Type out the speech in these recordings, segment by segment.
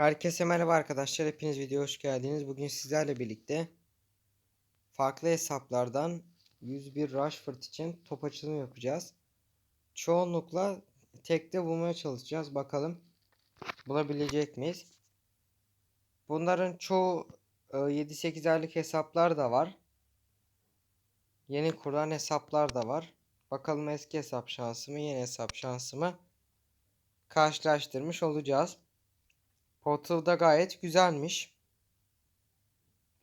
Herkese merhaba arkadaşlar. Hepiniz videoya hoş geldiniz. Bugün sizlerle birlikte farklı hesaplardan 101 Rashford için top açılımı yapacağız. Çoğunlukla tekte bulmaya çalışacağız. Bakalım bulabilecek miyiz? Bunların çoğu e, 7-8 aylık hesaplar da var. Yeni kurulan hesaplar da var. Bakalım eski hesap şansımı, yeni hesap şansımı karşılaştırmış olacağız. Portal da gayet güzelmiş.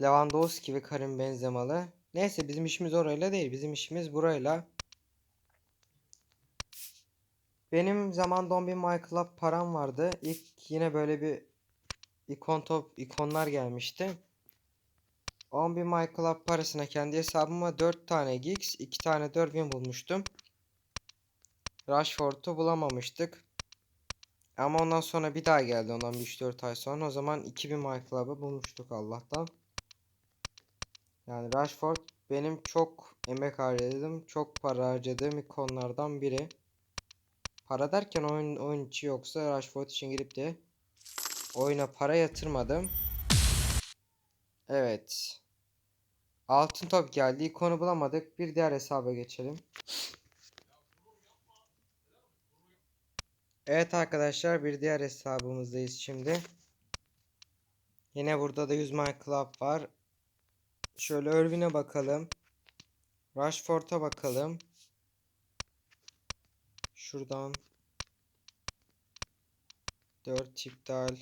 Lewandowski ve Karim Benzemalı. Neyse bizim işimiz orayla değil. Bizim işimiz burayla. Benim zamanda 10.000 Michael'a param vardı. İlk yine böyle bir ikon top ikonlar gelmişti. 10.000 Michael'a parasına kendi hesabıma 4 tane Giggs, 2 tane 4000 bulmuştum. Rashford'u bulamamıştık. Ama ondan sonra bir daha geldi ondan 3-4 ay sonra. O zaman 2000 My Club'ı bulmuştuk Allah'tan. Yani Rashford benim çok emek harcadım, çok para harcadığım ikonlardan biri. Para derken oyun, oyun içi yoksa Rashford için girip de oyuna para yatırmadım. Evet. Altın top geldi. İkonu bulamadık. Bir diğer hesaba geçelim. Evet arkadaşlar bir diğer hesabımızdayız şimdi. Yine burada da 100 My Club var. Şöyle Irvin'e bakalım. Rashford'a bakalım. Şuradan 4 iptal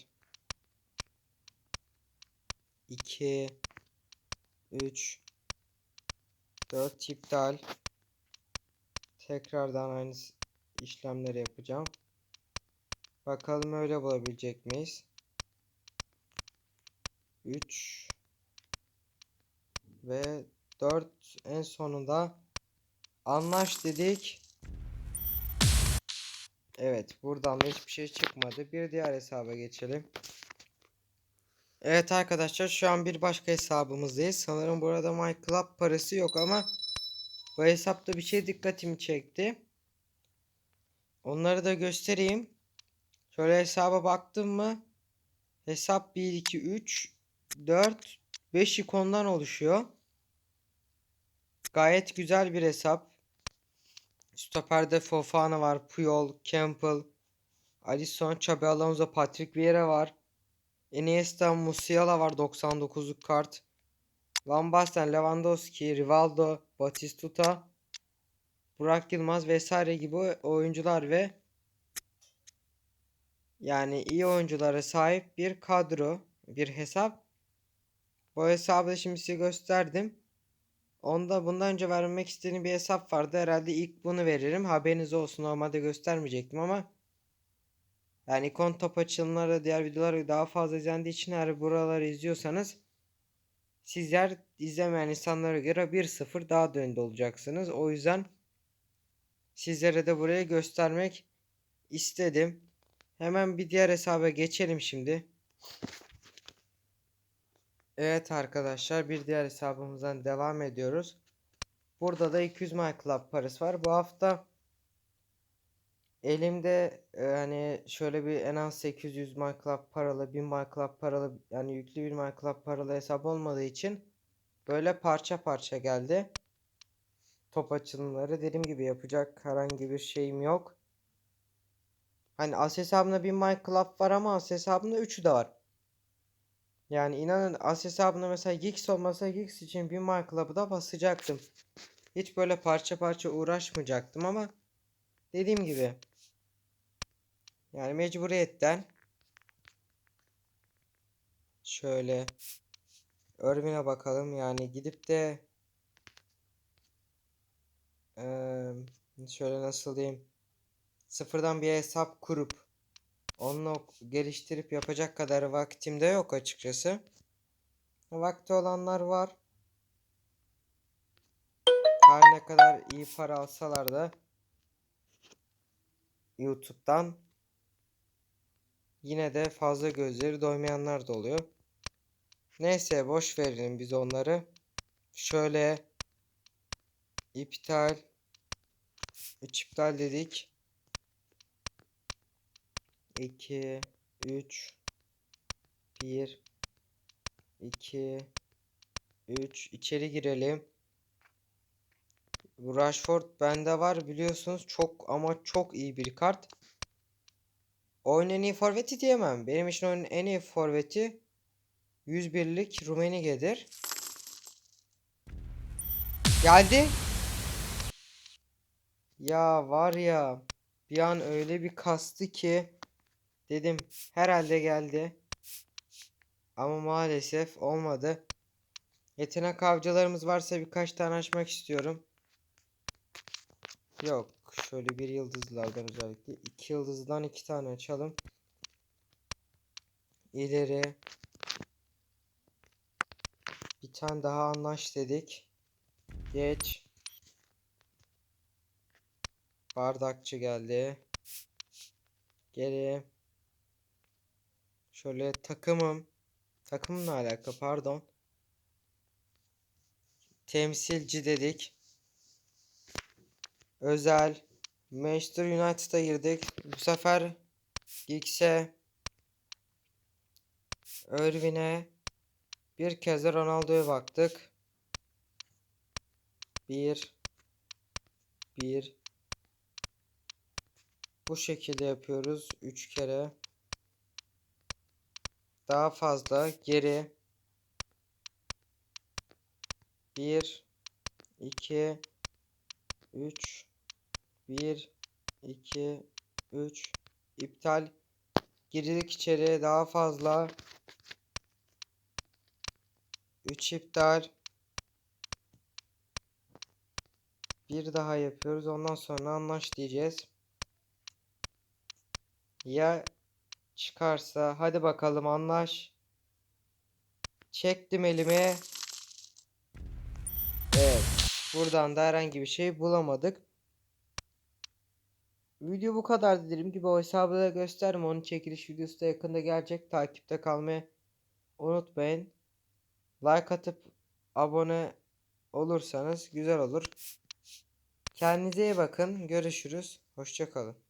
2 3 4 iptal tekrardan aynı işlemleri yapacağım. Bakalım öyle bulabilecek miyiz? 3 ve 4 en sonunda anlaş dedik. Evet buradan da hiçbir şey çıkmadı. Bir diğer hesaba geçelim. Evet arkadaşlar şu an bir başka hesabımızdayız. Sanırım burada My Club parası yok ama bu hesapta bir şey dikkatimi çekti. Onları da göstereyim. Şöyle hesaba baktım mı? Hesap 1, 2, 3, 4, 5 ikondan oluşuyor. Gayet güzel bir hesap. Stoper'de Fofana var, Puyol, Campbell, Alisson, Xabi Alonso, Patrick Vieira var. Iniesta, Musiala var 99'luk kart. Van Basten, Lewandowski, Rivaldo, Batistuta, Burak Yılmaz vesaire gibi oyuncular ve yani iyi oyunculara sahip bir kadro, bir hesap. Bu hesabı da şimdi size gösterdim. Onda bundan önce vermek istediğim bir hesap vardı. Herhalde ilk bunu veririm. Haberiniz olsun. Normalde göstermeyecektim ama yani ikon top açılımları, diğer videoları daha fazla izlendiği için eğer buraları izliyorsanız sizler izlemeyen insanlara göre 1-0 daha da önde olacaksınız. O yüzden sizlere de burayı göstermek istedim. Hemen bir diğer hesaba geçelim şimdi. Evet arkadaşlar bir diğer hesabımızdan devam ediyoruz. Burada da 200 My Club parası var. Bu hafta elimde yani şöyle bir en az 800 My Club paralı, 1000 My Club paralı yani yüklü bir My Club paralı hesap olmadığı için böyle parça parça geldi. Top açılımları dediğim gibi yapacak herhangi bir şeyim yok. Hani as hesabında bir Club var ama as hesabında 3'ü de var. Yani inanın as hesabında mesela Gix olmasa Gix için bir Club'ı da basacaktım. Hiç böyle parça parça uğraşmayacaktım ama dediğim gibi yani mecburiyetten şöyle Örvin'e bakalım yani gidip de ee, şöyle nasıl diyeyim sıfırdan bir hesap kurup onu geliştirip yapacak kadar vaktim de yok açıkçası. Vakti olanlar var. Her ne kadar iyi para alsalar da YouTube'dan yine de fazla gözleri doymayanlar da oluyor. Neyse boş verelim biz onları. Şöyle iptal 3 iptal dedik. 2 3 1 2 3 içeri girelim. Rashford bende var biliyorsunuz çok ama çok iyi bir kart. Oyunun en iyi forveti diyemem. Benim için oyunun en iyi forveti 101'lik Rummenigge'dir. Geldi. Ya var ya bir an öyle bir kastı ki dedim herhalde geldi. Ama maalesef olmadı. Yetenek avcılarımız varsa birkaç tane açmak istiyorum. Yok. Şöyle bir yıldızlardan özellikle. iki yıldızdan iki tane açalım. İleri. Bir tane daha anlaş dedik. Geç. Bardakçı geldi. Geri. Şöyle takımım. Takımla alakalı pardon. Temsilci dedik. Özel. Manchester United'a girdik. Bu sefer Giggs'e Irvin'e bir kez de Ronaldo'ya baktık. Bir bir bu şekilde yapıyoruz. Üç kere. Daha fazla geri. Bir iki üç. 1 2 3 iptal. Girdik içeri. Daha fazla. 3 iptal. Bir daha yapıyoruz. Ondan sonra anlaş diyeceğiz. Ya çıkarsa hadi bakalım anlaş çektim elime evet buradan da herhangi bir şey bulamadık Video bu kadar dediğim gibi o hesabı da gösterme. Onun çekiliş videosu da yakında gelecek. Takipte kalmayı unutmayın. Like atıp abone olursanız güzel olur. Kendinize iyi bakın. Görüşürüz. Hoşçakalın.